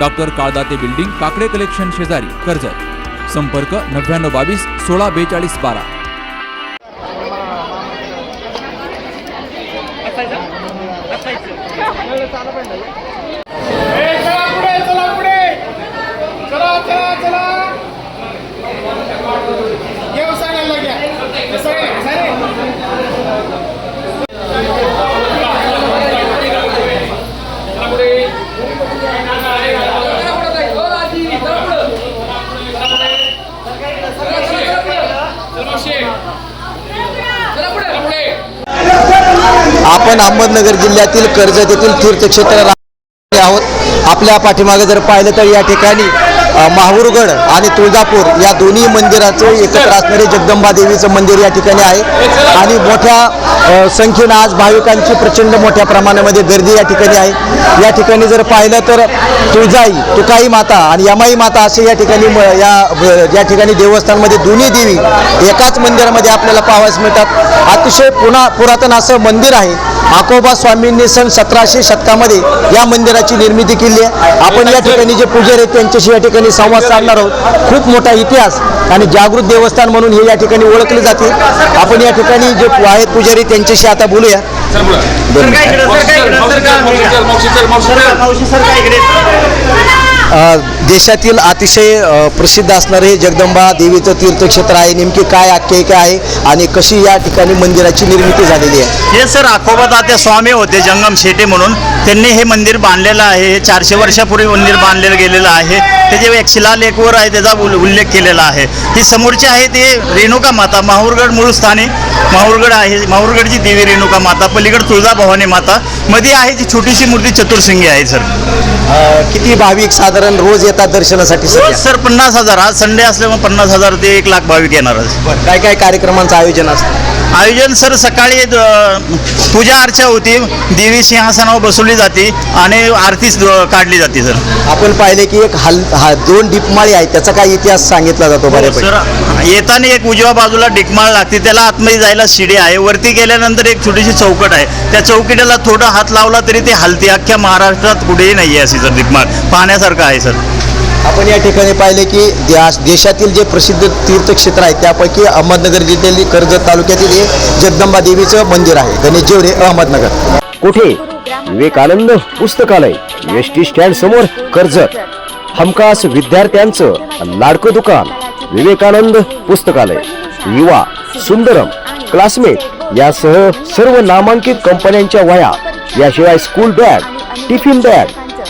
Doctor Kaldate building Kakade collection शेजारी कर्जत. संपर्क नव्याण्णव बावीस सोळा बेचाळीस बारा. ए, चला पुढे चला पुढे चला चला चला येऊ सांगायला घ्या हे सगळे सगळे आपण अहमदनगर जिल्ह्यातील कर्जत येथील तीर्थक्षेत्र आहोत. आपल्या पाठीमागे जर पाहिलं तर या ठिकाणी माहूरगड आणि तुळजापूर या दोन्ही मंदिराचे एकत्र असणारे जगदंबा देवीचं मंदिर या ठिकाणी आहे. आणि मोठ्या संख्येनं आज भाविकांची प्रचंड मोठ्या प्रमाणामध्ये गर्दी या ठिकाणी आहे. या ठिकाणी जर पाहिलं तर तुळजाई तुकाई माता आणि यमाई माता असे या ठिकाणी म- या या ठिकाणी देवस्थानमध्ये दोन्ही देवी एकाच मंदिरामध्ये आपल्याला पाहावयास मिळतात. अतिशय पुन्हा पुरातन असं मंदिर आहे. आकोबा स्वामींनी सन सतराशे शतकामध्ये या मंदिराची निर्मिती केली आहे. आपण या ठिकाणी जे पुजारी आहेत त्यांच्याशी या ठिकाणी संवाद साधणार आहोत. खूप मोठा इतिहास आणि जागृत देवस्थान म्हणून हे या ठिकाणी ओळखले जाते. आपण या ठिकाणी जे आहेत पुजारी त्यांच्याशी आता बोलूया. देशातील अतिशय प्रसिद्ध असणारे हे जगदंबा देवीचं तीर्थक्षेत्र आहे. नेमकी काय आख्यायिका आहे आणि कशी या ठिकाणी मंदिराची निर्मिती झालेली आहे? हे सर आखोबा तात्या स्वामी होते जंगम शेटे म्हणून. त्यांनी हे मंदिर बांधलेलं आहे. हे चारशे वर्षापूर्वी मंदिर बांधलेलं गेलेलं आहे. त्याचे एक शिलालेखवर आहे त्याचा उल- उल्लेख केलेला आहे. ही समोरची आहे ते रेणुका माता माहूरगड मूळ स्थानी. माहूरगड आहे माहूरगडची देवी रेणुका माता पलीकडे तुळजाभवानी माता. मध्ये आहे ती छोटीशी मूर्ती चतुर्सिंगी आहे सर. किती भाविक साधारण रोज येतात दर्शनासाठी सध्या? सर पन्नास हजार. आज संडे असल्यामुळे पन्नास हजार ते एक लाख भाविक येणार आहे. काय काय कार्यक्रमांचं आयोजन असतं? आयोजन सर सकाळी अ, पूजा अर्चा होती. देवी सिंहासनावर बसवली जाते आणि आरती स- काढली जाते सर. आपण पाहिले की एक हल हा दोन दीपमाळी आहेत. त्याचा काय इतिहास सांगितला जातो बऱ्यापैकी. सर येताना एक उजव्या बाजूला डिकमाळ लागते. त्याला आतमध्ये जायला शिडी आहे. वरती गेल्यानंतर एक छोटीशी चौकट आहे. त्या चौकटीला थोडा हात लावला तरी ते हलते. अख्ख्या महाराष्ट्रात कुठेही नाही आहे अशी सर डिकमाळ. पाहण्यासारखं आहे सर. आपण या ठिकाणी पाहिले की देश- देशातील जे प्रसिद्ध तीर्थक्षेत्र आहेत त्यापैकी अहमदनगर जिल्ह्यातील कर्जत तालुक्यातील हे जगदंबा देवीचं मंदिर आहे गणेश जेवरे अहमदनगर. कुठे? विवेकानंद पुस्तकालय एस टी स्टँड समोर कर्जत. हमखास विद्यार्थ्यांचं लाडकं दुकान विवेकानंद पुस्तकालय. युवा सुंदरम क्लासमेट यासह सर्व नामांकित कंपन्यांच्या वह्या याशिवाय स्कूल बॅग टिफिन बॅग